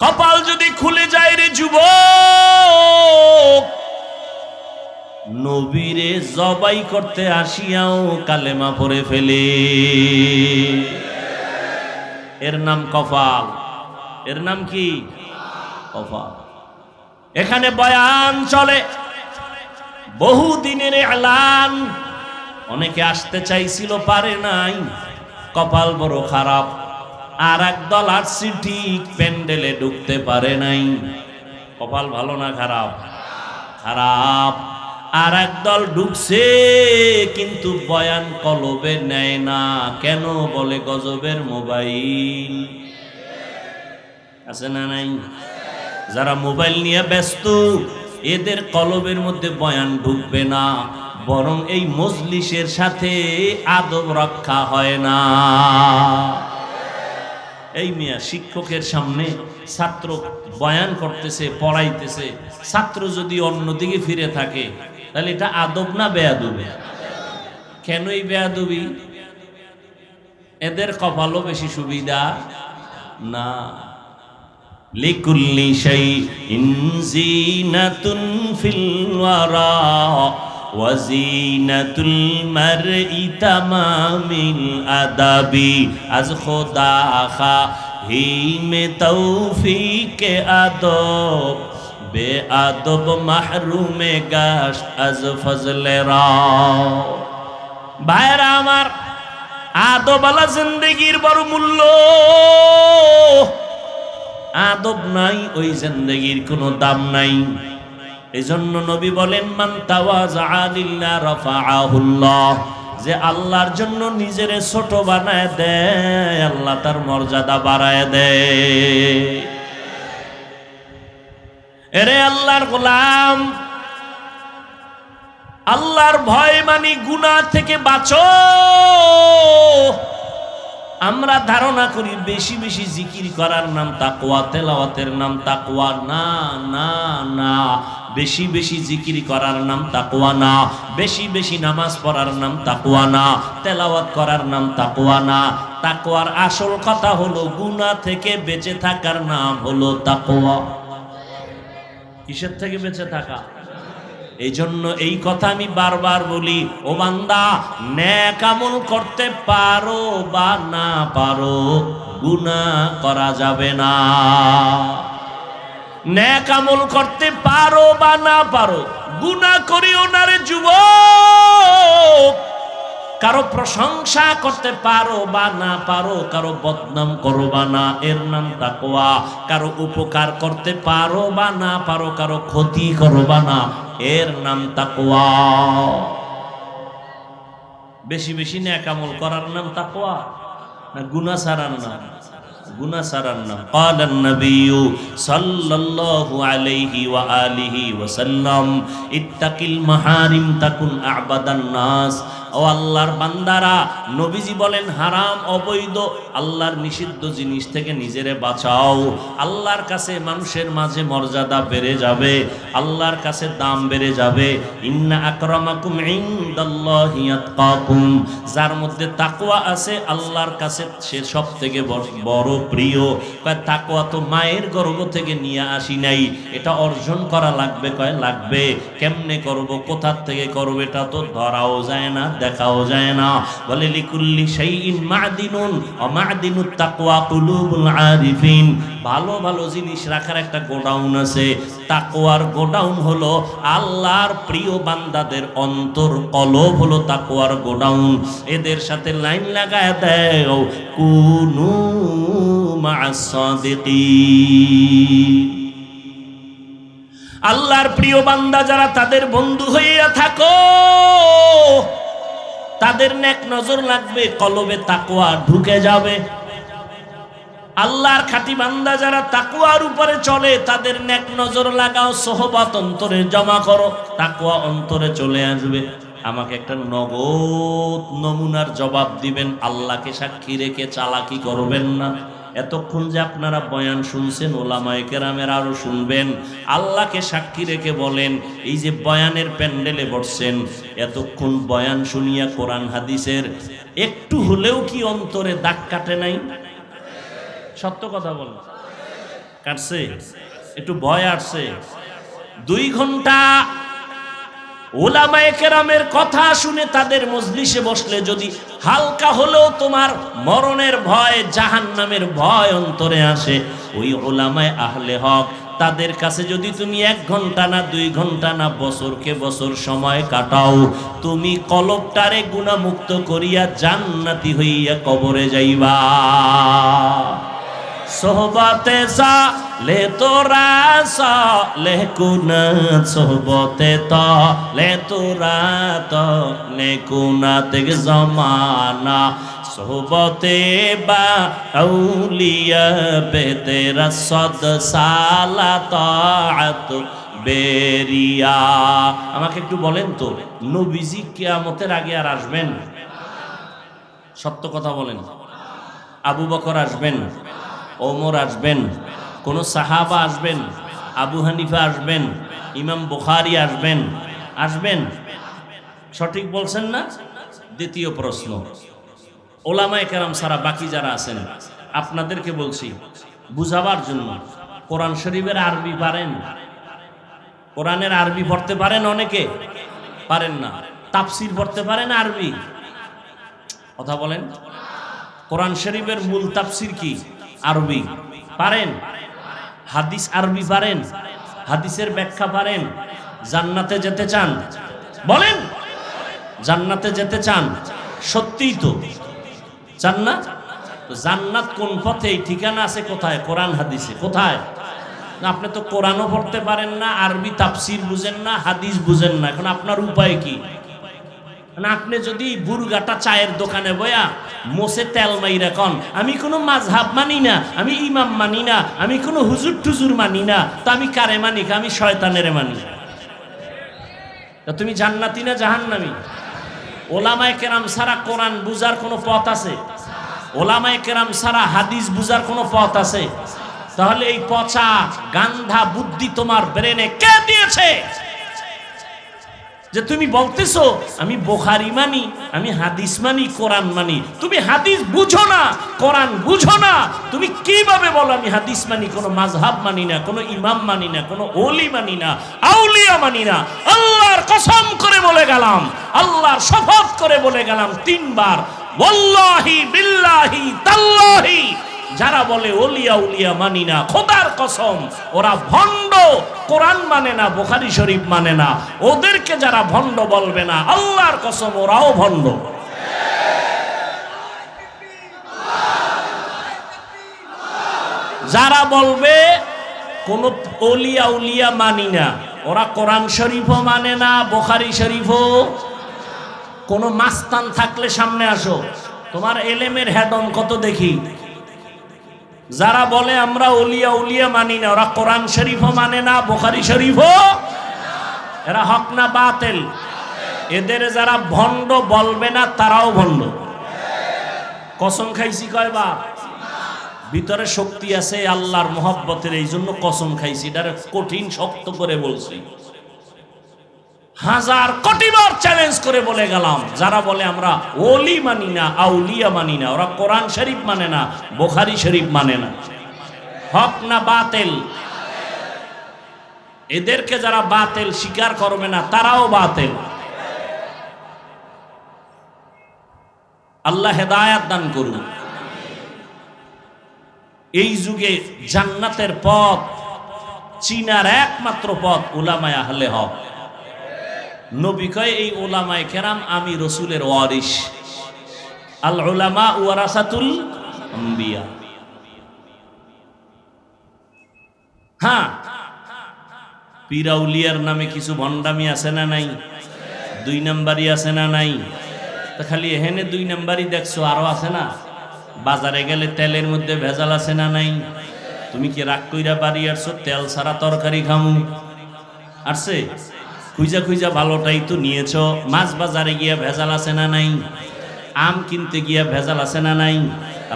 কপাল যদি খুলে যায় রে যুব নবীরে জবাই করতে আসিয়াও কালেমা পরে ফেলে। এর নাম কপাল। এর নাম কি? কপাল। এখানে বয়ান চলে। বহু দিনের এলান। অনেকে আসতে চাইছিল, পারে নাই। কপাল বড় খারাপ। আর একদল আসছি, ঠিক প্যান্ডেলে ঢুকতে পারে নাই। কপাল ভালো না খারাপ? খারাপ। আর একদল ঢুকছে, কিন্তু বয়ান কলবে নেয় না। কেন বলে গজবের মোবাইল? আছে না নাই? যারা মোবাইল নিয়ে ব্যস্ত, এদের কলবের মধ্যে বয়ান ঢুকবে না। বরং এই মজলিসের সাথে আদব রক্ষা হয় না। এই মিয়া শিক্ষকের সামনে ছাত্র বয়ান করতেছে, পড়াইতেছে। ছাত্র যদি অন্যদিকে ফিরে থাকে, তাহলে এটা আদব না বেয়াদবি? কেন এই বেয়াদবি? এদের কপালও বেশি সুবিধা না। লিকুল্লি শাইইন জিনাতুন ফিল ওয়ারা। ওয়াজিনাতুল মারই তামামিল আদাবি, আজ খোদা খা হি মে তৌফিক আদব বে আদব মাহরুমে গাশ আজ ফজলে রাও ভাইরা আমার আদবালা জিন্দগির বড় মূল্য। আদব নাই, ওই জিন্দগির কোনো দাম নাই। এজন্য নবী বলেন, মান রাফাআহুল্লাহ। যে আল্লাহর জন্য নিজেরে ছোট বানায় দেয়, আল্লাহ তার মর্যাদা বাড়ায় দেয়। এরে আল্লাহর গোলাম, আল্লাহর ভয় মানি গুনাহ থেকে বাঁচো। আমরা ধারণা করি বেশি বেশি জিকির করার নাম তাকওয়া, তেলাওয়াতের নাম তাকওয়া, না না না। বেশি বেশি জিকির করার নাম তাকওয়া না। বেশি বেশি নামাজ পড়ার নাম তাকওয়া না। তেলাওয়াত করার নাম তাকওয়া না। তাকওয়ার আসল কথা হলো গুনাহ থেকে বেঁচে থাকার নাম হলো তাকওয়া। কিসের থেকে বেঁচে থাকা? এই জন্য এই কথা আমি বারবার বলি, ও মান্দা ন্যাকামল করতে পারো বা না পারো গুনা করা যাবে না। ন্যাকামল করতে পারো বা না পারো গুনা করিও না রে যুবক। কারো প্রশংসা করতে পারো বা না পারো কারো বদনাম করো বা না এর নাম তাকওয়া কারো উপকার করতে পারো বা না পারো কারো ক্ষতি করো বা না এর নাম তাকওয়া বেশি বেশি ন্যাকামল করার নাম তাকওয়া না গুনাহ ছাড়ার নাম গুনাহ ছাড়ার নাম قال النبي صلى الله عليه وآله وسلم اتق المحارم تكن أعبد الناس ও আল্লাহর বান্দারা, নবীজি বলেন, হারাম, অবৈধ, আল্লাহর নিষিদ্ধ জিনিস থেকে নিজেরে বাঁচাও। আল্লাহর কাছে মানুষের মাঝে মর্যাদা বেড়ে যাবে, আল্লাহর কাছে দাম বেড়ে যাবে। ইন্না আকরামাকুম ইনদাল্লাহি যার মধ্যে তাকওয়া আছে, আল্লাহর কাছে সে সব থেকে বড় প্রিয়। কয়, তাকওয়া তো মায়ের গর্ভ থেকে নিয়ে আসি নাই, এটা অর্জন করা লাগবে, কয়, লাগবে। কেমনে করব, কোথার থেকে করব, এটা তো ধরাও যায় না দেখাও যায় না। বলে, লিকুল্লি শাইইন মাদিনুন ও মাদিনুত তাকওয়া কুলুবুল আরিফিন। ভালো ভালো জিনিস রাখার একটা গোডাউন আছে। তাকওয়ার গোডাউন হলো আল্লাহর প্রিয় বান্দাদের অন্তর, কলব হলো তাকওয়ার গোডাউন। এদের সাথে লাইন লাগায় দেয় কুনু মা'আস সাদিকিন আল্লাহর প্রিয় বান্দা যারা তাদের বন্ধু হইয়া থাকো তাদের নেক নজর লাগবে, কলবে তাকুয়া ঢুকে যাবে। আল্লাহর খাটি বান্দা যারা তাকুয়ার উপরে চলে, তাদের নেক নজর লাগাও, সোহবাত অন্তরে জমা করো তাকুয়া অন্তরে চলে আসবে। আমাকে একটা নগদ নমুনার জবাব দিবেন, আল্লাহকে সাক্ষী রেখে চালাকি করবেন না। এতক্ষণ যে আপনারা বয়ান শুনছেন, ওলামায়ে কেরামের আরও শুনবেন। আল্লাহকে সাক্ষী রেখে বলেন, এই যে বয়ানের প্যান্ডেলে বসছেন, এতক্ষণ বয়ান শুনিয়া কোরআন হাদিসের একটু হলেও কি অন্তরে দাগ কাটে নাই? সত্য কথা বল। কাটছে? একটু ভয় আসছে। দুই ঘণ্টা ওলামায়ে কেরামের কথা শুনে তাদের মজলিসে বসলে যদি হালকা হলেও তোমার মরণের ভয়, জাহান্নামের ভয় অন্তরে আসে, ওই ওলামায় আহলে হক তাদের কাছে যদি তুমি এক ঘণ্টা না, দুই ঘণ্টা না, বছরকে বছর সময় কাটাও, তুমি কলবটারে গুণামুক্ত করিয়া জান্নাতি হইয়া কবরে যাইবা। সোহবাতে সা লে তোরা সা লে কুনা সোহবতে ত, লে তোরা ত লে কুনা তেগ জমানা সোহবতে বা আউলিয়া বে সদ সালা তাআত বেরিয়া। আমাকে একটু বলেন তো, নবীজি কিয়ামতের আগে আর আসবেন? সত্য কথা বলেন। আবু বকর আসবেন, ওমর আসবেন কোন সাহাবা আসবেন, আবু হানিফা আসবেন, ইমাম বুখারি আসবেন আসবেন? সঠিক বলছেন না? দ্বিতীয় প্রশ্ন। ওলামায় কেরাম সারা বাকি যারা আছেন, আপনাদেরকে বলছি, বুঝাবার জন্য, কোরআন শরীফের আরবি পারেন? কোরআনের আরবি পড়তে পারেন অনেকে? পারেন না। তাপসির পড়তে পারেন আরবি? কথা বলেন। কোরআন শরীফের মূল তাপসির কি? আরবি। পারেন? হাদিস আরবি পারেন, হাদিসের ব্যাখ্যা পারেন, জান্নাতে যেতে চান। বলেন, জান্নাতে যেতে চান, সত্যিই তো। চান না? জান্নাত কোন পথে এই ঠিকানা আছে কোথায়? কোরআন হাদিসে, কোথায়? আপনি তো কোরআনও পড়তে পারেন না, আরবি তাফসির বুঝেন না, হাদিস বুঝেন না। এখন আপনার উপায় কি? না আপনি যদি বুরগাটা চায়ের দোকানে বয়া মোসে তেল মাইরা কন, আমি কোনো মাঝহাব মানি না, আমি ইমাম মানি না, আমি কোনো হুজুর টুজুর মানি না, তো আমি কারে মানি আমি শয়তানের মানি। তা তুমি জান্নাতি না জাহান্নামি? ওলামায় কেরাম সারা কোরআন বুজার কোনো পথ আছে? ওলামায় কেরাম সারা হাদিস বুজার কোনো পথ আছে? তাহলে এই পচা গান্ধা বুদ্ধি তোমার ব্রেনে কে দিয়েছে? যে তুমি বলতেছো, আমি বোখারি মানি, আমি হাদিস মানি, কোরআন মানি। তুমি হাদিস বুঝো না, কোরআন বুঝো না। তুমি কীভাবে বলো আমি হাদিস মানি, কোনো মাযহাব মানি না, কোনো ইমাম মানি না, কোনো ওলি মানি না, আউলিয়া মানি না। আল্লাহর কসম করে বলে গেলাম, আল্লাহর শপথ করে বলে গেলাম তিনবার, ওয়াল্লাহি বিল্লাহি তাল্লাহি। যারা বলে ওলিয়া উলিয়া মানি না, খোদার কসম, ওরা ভণ্ড কোরআন মানে না, বোখারি শরীফ মানে না। ওদেরকে যারা ভণ্ড বলবে না, আল্লাহর কসম, ওরাও ভণ্ড। যারা বলবে, কোন ওলিয়া উলিয়া মানি না। ওরা কোরআন শরীফও মানে না, বোখারি শরীফও। কোনো মাস্তান থাকলে সামনে আসো। তোমার এলেমের হেডন কত দেখি? যারা বলে আমরা উলিয়া উলিয়া মানি না, ওরা কোরআন শরীফও মানে না, বোখারি শরীফও এরা হক না বাতেল? এদের যারা ভণ্ড বলবে না, তারাও ভণ্ড। কসম খাইছি কয় বা ভিতরে শক্তি আছে আল্লাহর মহব্বতের এই জন্য কসম খাইছি। এটারে কঠিন শক্ত করে বলছি। হাজার কোটিবার চ্যালেঞ্জ করে বলে গেলাম। যারা বলে আমরা ওলি মানি না, আউলিয়া মানি না, ওরা কোরআন শরীফ মানে না, বোখারি শরীফ মানে না। হক না বাতেল? এদেরকে যারা বাতেল স্বীকার করবে না, তারাও বাতেল। আল্লাহ হেদায়াত দান করুন। এই যুগে জান্নাতের পথ, চীনার একমাত্র পথ উলামায় আহলে হক। নবী কয় এই ওলামায় কেরাম আমি রসুলের ওয়ারিস আল ওলামা ওয়ারাসাতুল আম্বিয়া। হ্যাঁ পিরাউলিয়ার নামে কিছু ভণ্ডামি আছে না নাই? দুই নাম্বারই আছে না নাই? তো খালি এহেনে দুই নাম্বারই দেখছ, আরও আছে না? বাজারে গেলে তেলের মধ্যে ভেজাল আছে না নাই? তুমি কি রাগ কইরা বাড়ি আসছো? তেল ছাড়া তরকারি খামু। আসছে? খুঁজা খুঁজা ভালোটাই তো নিয়েছ। মাছ বাজারে গিয়া ভেজাল আছে না নাই? আম কিনতে গিয়া ভেজাল আছে না নাই?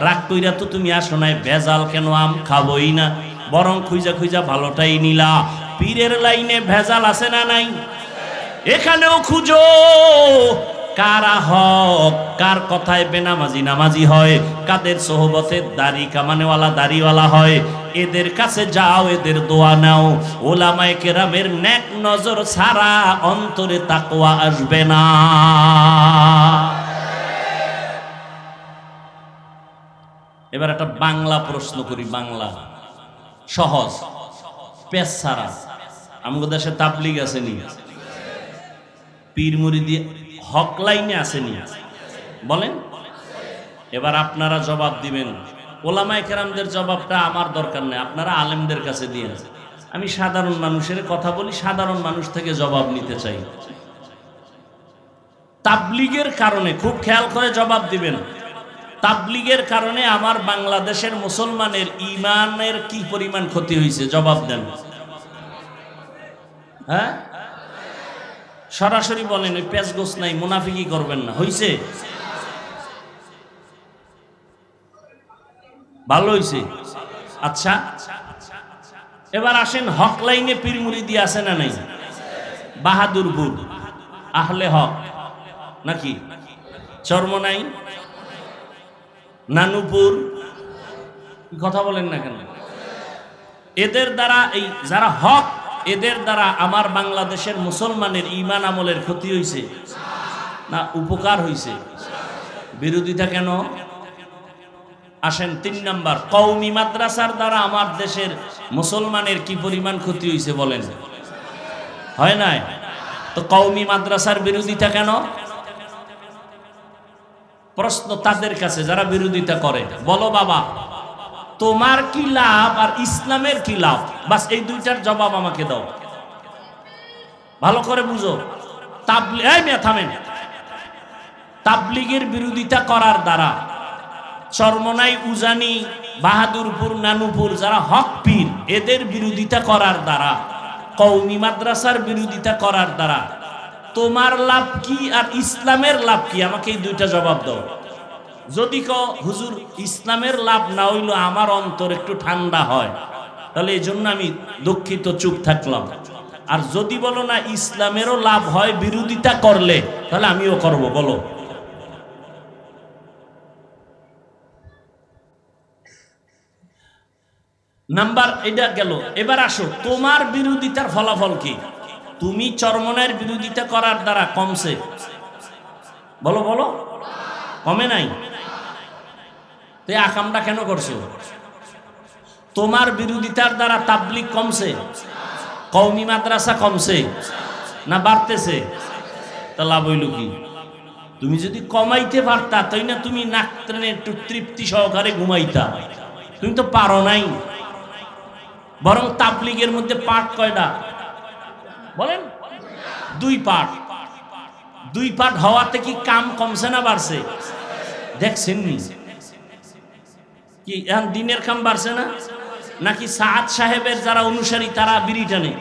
রাগ কইরা তো তুমি আসো নাই, ভেজাল কেন আম খাবই না? বরং খুঁজা খুঁজা ভালোটাই নিলা। পীরের লাইনে ভেজাল আছে না নাই? এখানেও খুঁজো। কারা হক? কার কথায় বেনামাজি নামাজি হয়? কাদের সোহবতে দাড়ি কামানেওয়ালা, দাড়িওয়ালা হয়? এদের কাছে যাও, এদের দোয়া নাও। ওলামায়ে কেরামের নেক নজর ছাড়া অন্তরে তাকোয়া আসবে না। এবার একটা বাংলা প্রশ্ন করি, বাংলা। সহজ। পেশ ছাড়া। আমাদের দেশে তাবলিগ আসেনি পীর মুরিদি হক লাইনে আসেনি বলেন? এবার আপনারা জবাব দিবেন। ওলামাই কেরামদের জবাবটা আমার দরকার নেই, আপনারা আলেমদের কাছে দিয়ে আমি সাধারণ মানুষের কথা বলি, সাধারণ মানুষ থেকে জবাব নিতে চাই। তাবলিগের কারণে, খুব খেয়াল করে জবাব দিবেন। তাবলিগের কারণে আমার বাংলাদেশের মুসলমানের ইমানের কি পরিমাণ ক্ষতি হয়েছে জবাব দেন। হ্যাঁ? সরাসরি বলেন, ওই পেঁচগোস নাই মুনাফিকি করবেন না। হইছে? ভালো হইছে? আচ্ছা। এবার আসেন, হক লাইনে পীর মুরিদি আছে না নাই? বাহাদুরপুর আহলে হক। নাকি? চর্মনাই নানুপুর? কথা বলেন না কেন? এদের দ্বারা এই যারা হক এদের দ্বারা আমার বাংলাদেশের মুসলমানের ইমান আমলের ক্ষতি হয়েছে না উপকার হয়েছে বিরোধিতা কেন? আসেন তিন নাম্বার কৌমি মাদ্রাসার দ্বারা আমার দেশের মুসলমানের কি পরিমাণ ক্ষতি হয়েছে বলেন? হয় নাই? তো কৌমি মাদ্রাসার বিরোধিতা কেন? প্রশ্ন তাদের কাছে, যারা বিরোধিতা করে, বলো বাবা। তোমার কি লাভ আর ইসলামের কি লাভ? বাস এই দুইটার জবাব আমাকে দাও। ভালো করে বুঝো। থামেন। তাবলিগের বিরোধিতা করার দ্বারা চরমনাই, উজানি, বাহাদুরপুর, নানুপুর যারা হক পীর, এদের বিরোধিতা করার দ্বারা কৌমি মাদ্রাসার বিরোধিতা করার দ্বারা তোমার লাভ কি আর ইসলামের লাভ কি? আমাকে এই দুইটা জবাব দাও। যদি ক হুজুর, ইসলামের লাভ না হইল আমার অন্তর একটু ঠান্ডা হয়, তাহলে এই জন্য আমি দুঃখিত, চুপ থাকলাম। আর যদি বলো না, ইসলামেরও লাভ হয়, বিরোধিতা করলে, তাহলে আমিও করব, বলো। নাম্বার, এটা গেল। এবার আসো, তোমার বিরোধিতার ফলাফল কি? তুমি চরমনের বিরোধিতা করার দ্বারা কমছে? বলো বলো। কমে নাই? তো এই আকামটা কেন করছ? তোমার বিরোধিতার দ্বারা তাবলিক কমছে কৌমি মাদ্রাসা কমছে, না বাড়তেছে? তা লাভ হইল কি? তুমি যদি কমাইতে পারতা, তাই না তুমি নাক টেনে একটু তৃপ্তি সহকারে ঘুমাইতা? তুমি তো পারো নাই। বরং তাবলিগের মধ্যে পাঠ কয়টা? বলেন। দুই পাঠ। দুই পাঠ হওয়াতে কি কাম কমছে না বাড়ছে? দেখছেন নি কি, এখন দিনের কাম বাড়ছে না? নাকি সাদ সাহেবের যারা অনুসারী, তারা বিড়ি টানে?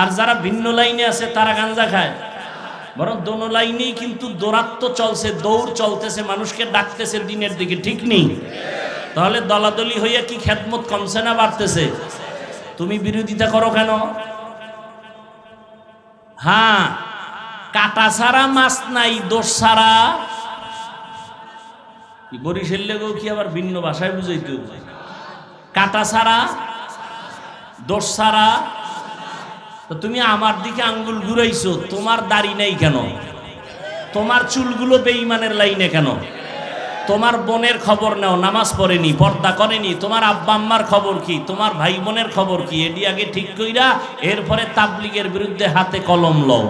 আর যারা ভিন্ন লাইনে আছে, তারা গাঞ্জা খায়। বরং দোনো লাইনেই কিন্তু দৌরাত্ম চলছে, দৌড় চলতেছে, মানুষকে ডাকতেছে দিনের দিকে, ঠিক নেই? তাহলে দলাদলি হইয়া কি খেদমত কমছে না বাড়তেছে? তুমি বিরোধিতা করো কেন? হ্যাঁ কাটা ছাড়া মাছ নাই, দোষ ছাড়া বরিশাল লেগেও কি আবার ভিন্ন ভাষায় বুঝাইতে? কাটা ছাড়া দোষ ছাড়া? তো তুমি আমার দিকে আঙ্গুল ঘুরাইছো, তোমার দাড়ি নেই কেন? তোমার চুলগুলো বেঈমানের লাইনে কেন? তোমার বোনের খবর নাও, নামাজ পড়েনি, পর্দা করেনি, তোমার আব্বা আম্মার খবর কি, তোমার ভাই বোনের খবর কি? এটি আগে ঠিক কইরা, এরপরে তাবলিগের বিরুদ্ধে হাতে কলম লও।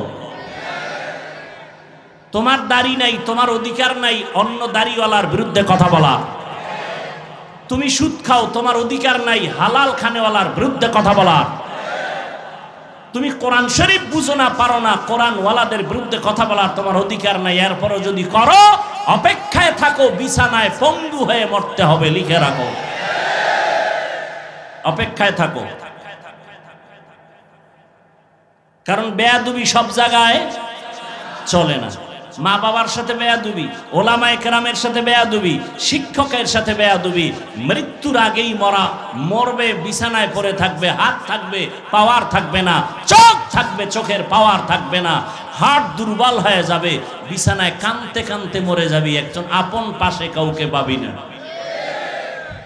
তোমার দাড়ি নাই, তোমার অধিকার নাই, অন্য দাড়িওয়ালার বিরুদ্ধে কথা বলা। তুমি সুদ খাও, তোমার অধিকার নাই, হালাল খানেওয়ালার বিরুদ্ধে কথা বলা। তুমি কোরআন শরীফ বুঝো না, পারো না কোরআন ওয়ালাদের বিরুদ্ধে কথা বলার তোমার অধিকার নাই। এরপরও যদি করো, অপেক্ষায় থাকো, বিছানায় পঙ্গু হয়ে মরতে হবে, লিখে রাখো। অপেক্ষায় থাকো। কারণ বেয়াদুবি সব জায়গায় চলে না। মা বাবার সাথে বেয়াদুবি, ওলামায়ে কেরামের সাথে বেয়াদুবি, শিক্ষকের সাথে বেয়াদুবি, মৃত্যুর আগেই মরা, মরবে, বিছানায় পড়ে থাকবে, হাত থাকবে, পাওয়ার থাকবে না, চোখ থাকবে, চোখের পাওয়ার থাকবে না হার্ট দুর্বল হয়ে যাবে, বিছানায় কানতে কানতে মরে যাবি, একজন আপন পাশে কাউকে পাবি না।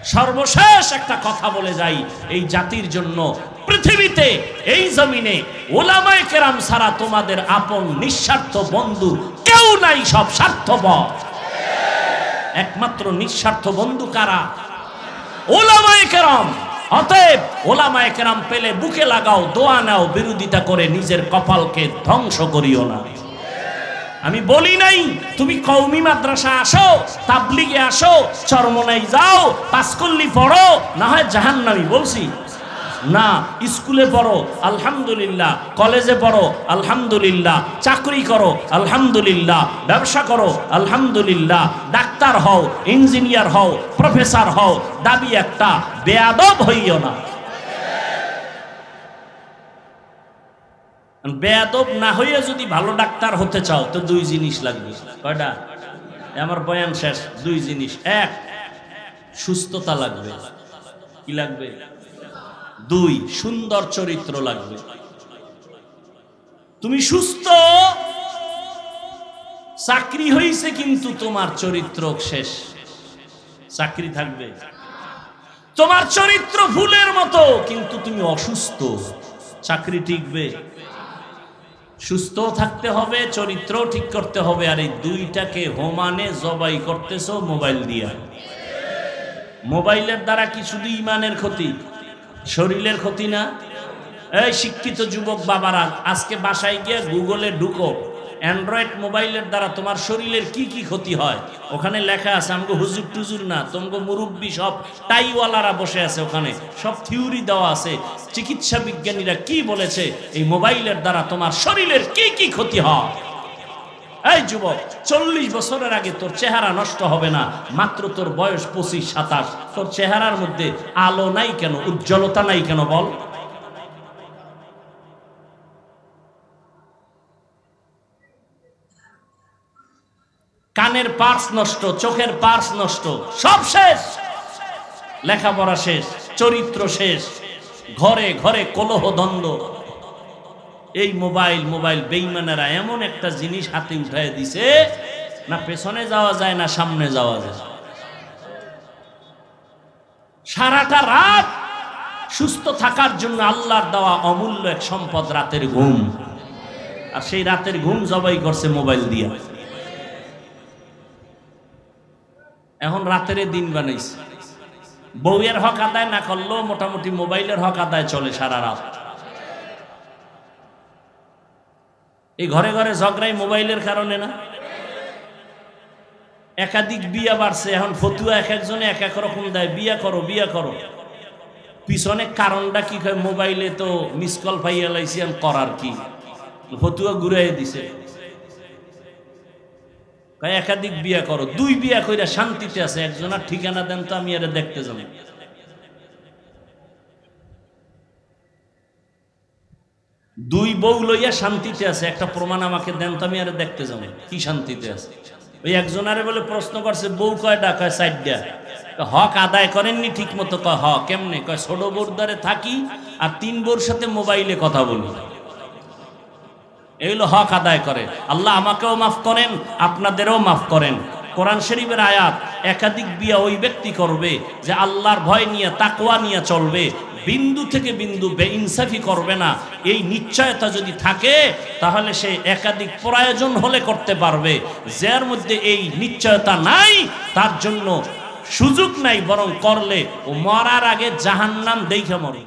সর্বশেষ একটা কথা বলে যাই, এই জাতির জন্য, পৃথিবীতে, এই জমিনে, ওলামায়ে কেরাম ছাড়া তোমাদের আপন নিঃস্বার্থ বন্ধু কেউ নাই সব স্বার্থপর। একমাত্র নিঃস্বার্থ বন্ধু কারা? ওলামায়ে কেরাম। অতএব ওলামায়ে কেরাম পেলে বুকে লাগাও, দোয়া নাও, বিরোধিতা করে নিজের কপালকে ধ্বংস করিও না। আমি বলি নাই, তুমি কৌমি মাদ্রাসা আসো, তাবলিগে আসো, চরমনাই যাও পাসকল্লি পড়ো, না হয় জাহান্নামি। বলছি না, স্কুলে পড়ো, আলহামদুলিল্লাহ। কলেজে পড়ো, আলহামদুলিল্লাহ। চাকরি করো, আলহামদুলিল্লাহ। ব্যবসা করো, আলহামদুলিল্লাহ। ডাক্তার হও, ইঞ্জিনিয়ার হও, প্রফেসর হও, দাবি একটা, বেয়াদব হইও না। বেয়াদব না হয়ে যদি ভালো ডাক্তার হতে চাও, তো দুই জিনিস লাগবে। কয়টা? আমার বয়ান শেষ, দুই জিনিস। এক, সুস্থতা লাগবে। কি লাগবে? দুই, সুন্দর চরিত্র লাগবে। তুমি সুস্থ, চাকরি হইছে কিন্তু তোমার চরিত্র শেষ। চাকরি থাকবে। তোমার চরিত্র ফুলের মতো, কিন্তু তুমি অসুস্থ। চাকরি টিকবে। সুস্থ থাকতে হবে, চরিত্র ঠিক করতে হবে, আর এই দুইটাকে হোমানে জবাই করতেছো মোবাইল দিয়া। মোবাইলের দ্বারা কি শুধু ইমানের ক্ষতি? শরীরের ক্ষতি না? এই শিক্ষিত যুবক বাবারা, আজকে বাসায় গিয়ে গুগলে ঢুকো। অ্যান্ড্রয়েড মোবাইলের দ্বারা তোমার শরীরের কি কি ক্ষতি হয়? ওখানে লেখা আছে আমাকে হুজুর টুজুর না তোমাকে মুরব্বী সব টাইওয়ালারা বসে আছে ওখানে। সব থিওরি দেওয়া আছে। চিকিৎসা বিজ্ঞানীরা কি বলেছে? এই মোবাইলের দ্বারা তোমার শরীরের কি কি ক্ষতি হয়? এই যুবক, চল্লিশ বছরের আগে তোর চেহারা নষ্ট হবে না, মাত্র তোর বয়স পঁচিশ, সাতাশ। তোর চেহারার মধ্যে আলো নাই কেন, উজ্জ্বলতা নাই কেন বল? কানের পার্স নষ্ট, চোখের পার্স নষ্ট, সব শেষ। লেখাপড়া শেষ, চরিত্র শেষ। ঘরে ঘরে কলহ দ্বন্দ্ব। এই মোবাইল মোবাইল বেইমানেরা এমন একটা জিনিস হাতে উঠায় দিছে, না পেছনে যাওয়া যায়, না সামনে যাওয়া যায়। সারাটা রাত সুস্থ থাকার জন্য আল্লাহর দেওয়া অমূল্য এক সম্পদ রাতের ঘুম। আর সেই রাতের ঘুম জবাই করছে মোবাইল দিয়া। এখন রাতের দিন বানাইছে। বউয়ের হক আদায় না করলেও মোটামুটি মোবাইলের হক আদায় চলে সারা রাত। এই ঘরে ঘরে ঝগড়াই মোবাইলের কারণে না? একাধিক বিয়া বাড়ছে, এখন ফতুয়া এক একজনে এক এক রকম দেয়। বিয়া করো বিয়া করো। পিছনে কারণটা কি কয়? মোবাইলে তো মিস কল পাইয়া লাইছি করার কি? ফতুয়া ঘুরাই দিছে। একাধিক বিয়া করো। দুই বিয়া কইরা শান্তিতে আছে, একজনের ঠিকানা দেন তো আমি এরা দেখতে যাব। দুই বউ লইয়া শান্তিতে আছে, একটা প্রমাণ আমাকে দেন তো আমি আর দেখতে যাব। কি শান্তিতে আছে? ওই একজনারে বলে প্রশ্ন করছে, বউ কয় সাইডটা হক আদায় করেননি ঠিক মতো কয় হ কেমনে? কয়, ছোট বউর দ্বারে থাকি আর তিন বউর সাথে মোবাইলে কথা বলি। এগুলো হক আদায় করে। আল্লাহ আমাকেও মাফ করেন, আপনাদেরও মাফ করেন। কোরআন শরীফের আয়াত, একাধিক বিয়া ওই ব্যক্তি করবে যে আল্লাহর ভয় নিয়ে, তাকওয়া নিয়ে চলবে। বিন্দু থেকে বিন্দু বেইনসাফি করবে না। এই নিশ্চয়তা যদি থাকে, তাহলে সে একাধিক প্রয়োজন হলে করতে পারবে। যার মধ্যে এই নিশ্চয়তা নাই, তার জন্য সুযোগ নাই, বরং করলে ও মরার আগে জাহান্নাম দেখে মরে